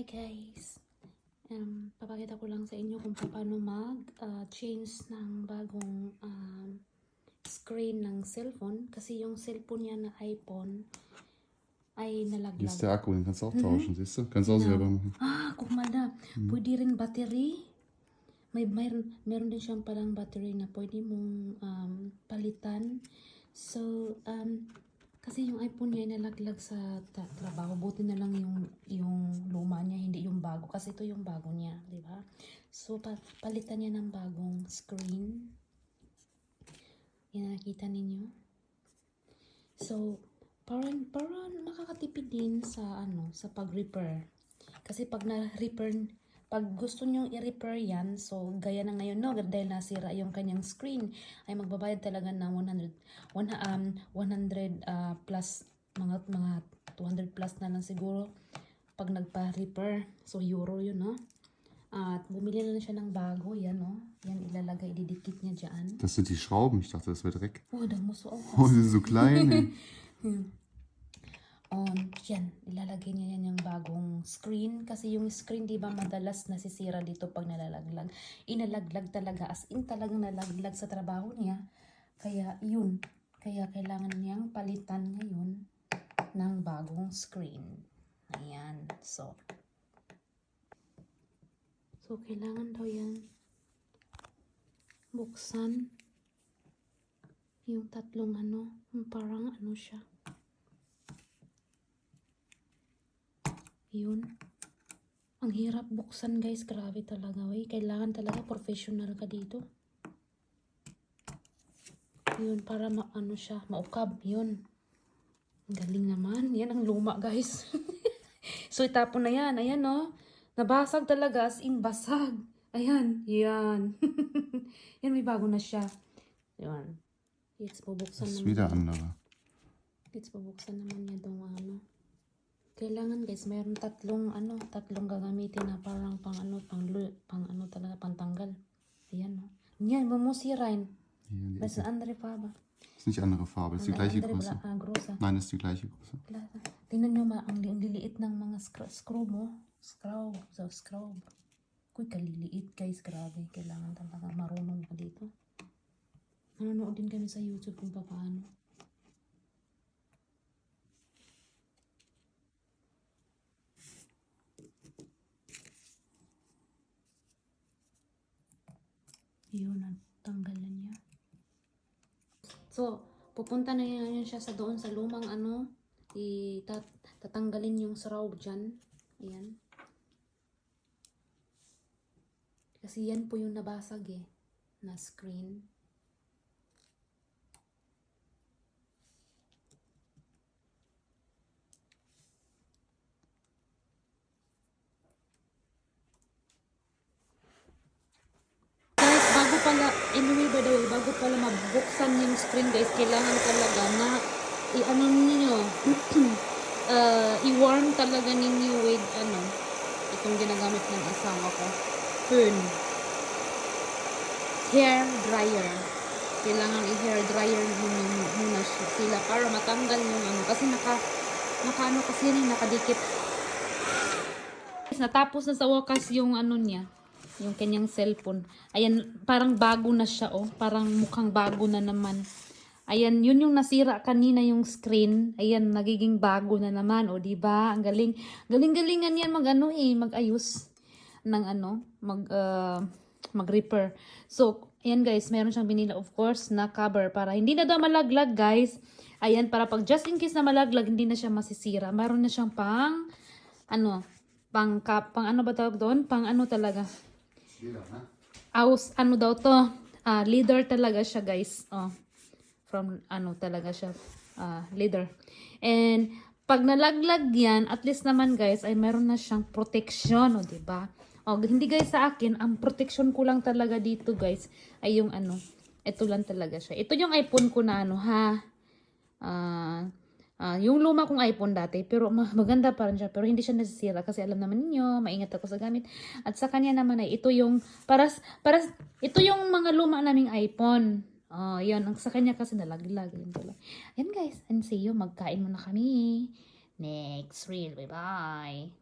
Hi guys! Um, papakita ko lang sa inyo kung paano mag-change ng bagong um, screen ng cellphone. Kasi yung cellphone niya na iPhone ay Hier ist nalaglag. der Akku, den kannst du auch tauschen, siehst du? Kannst du auch selber machen. Ah, kumada. Pwede rin battery. May mayroon, meron din siyang palang battery na pwede mong um, palitan. So, um, kasi yung iPhone niya ay nalaglag sa trabaho. Buti na lang yung, yung luma niya, hindi yung bago. Kasi ito yung bago niya, di ba? So, pa- palitan niya ng bagong screen. Yan nakita ninyo. So, parang, parang makakatipid din sa, ano, sa pag-repair. Kasi pag na-repair, pag gusto nyo i-repair yan, so gaya na ngayon, no, dahil nasira yung kanyang screen, ay magbabayad talaga ng 100, one, um, 100 uh, plus, mga, mga 200 plus na lang siguro pag nagpa-repair. So, euro yun, no? At bumili na lang siya ng bago, yan, no? Yan, ilalagay, ididikit niya dyan. Das sind die Schrauben, ich dachte, das wäre Dreck. Oh, da musst du auch Oh, die sind so klein, ey. on yan, ilalagay niya yan yung bagong screen kasi yung screen di ba madalas nasisira dito pag nalalaglag inalaglag talaga as in talagang nalaglag sa trabaho niya kaya yun kaya kailangan niyang palitan ngayon ng bagong screen ayan so so kailangan daw yan buksan yung tatlong ano yung parang ano siya Yun. Ang hirap buksan guys. Grabe talaga. Wey. Kailangan talaga professional ka dito. Yun. Para ma ano siya. Maukab. Yun. Galing naman. Yan ang luma guys. so itapon na yan. Ayan no. Nabasag talaga as in basag. Ayan. Yan. yan may bago na siya. Yan. Jetzt bubuksan Das ist naman. wieder andere. Let's pabuksan naman niya itong ano. Kailangan guys, mayroon tatlong ano, tatlong gagamitin na parang pang ano, pang lu- pang ano talaga, pantanggal. Ayan no. Yan, man muss hier die ist Ecke. eine andere Farbe. Das ist nicht andere Farbe, das ist die gleiche Größe. Ah. Nein, das ist die gleiche Größe. Tingnan nyo ma, ang, li- ang liliit ng mga screw, screw mo. Screw, so screw. Kuy, kaliliit guys, grabe. Kailangan talaga marunong ka dito. Nanonood din kami sa YouTube kung paano. Yun, tanggalan niya. So, pupunta na yan siya sa doon sa lumang ano, itat tatanggalin yung shroud dyan. Ayan. Kasi yan po yung nabasag eh, na screen. Guys, bago pala, anyway by the way, bago pala mabuksan yung screen guys, kailangan talaga na i-ano ninyo, uh, i-warm talaga ninyo with ano, itong ginagamit ng asawa ko, fern. Hair dryer. Kailangan i-hair dryer muna, muna sila para matanggal yung ano, kasi naka, naka ano kasi yun, yung nakadikit. Natapos na sa wakas yung ano niya, yung kanyang cellphone. Ayan, parang bago na siya, oh. Parang mukhang bago na naman. Ayan, yun yung nasira kanina yung screen. Ayan, nagiging bago na naman, oh, di ba? Ang galing. Galing-galingan yan mag ano eh, mag-ayos ng ano, mag uh, mag-repair. So, ayan guys, meron siyang binila of course na cover para hindi na daw malaglag, guys. Ayan, para pag just in case na malaglag, hindi na siya masisira. Meron na siyang pang ano, pang pang ano ba tawag doon? Pang ano talaga? Jeder, ne? Aus, ano daw to? Ah, leader talaga siya, guys. Oh. From, ano talaga siya. Ah, leader. And, pag nalaglag yan, at least naman, guys, ay meron na siyang protection, o, di ba? O, hindi guys sa akin, ang protection ko lang talaga dito, guys, ay yung ano, ito lang talaga siya. Ito yung iPhone ko na ano, ha? Ah, yung luma kong iPhone dati, pero ma- maganda pa rin siya, pero hindi siya nasisira kasi alam naman ninyo, maingat ako sa gamit. At sa kanya naman ay ito yung para para ito yung mga luma naming iPhone. Oh, yun. Ang sa kanya kasi nalaglag. Yun pala. Ayan guys. And see you. Magkain muna kami. Next reel. Bye-bye.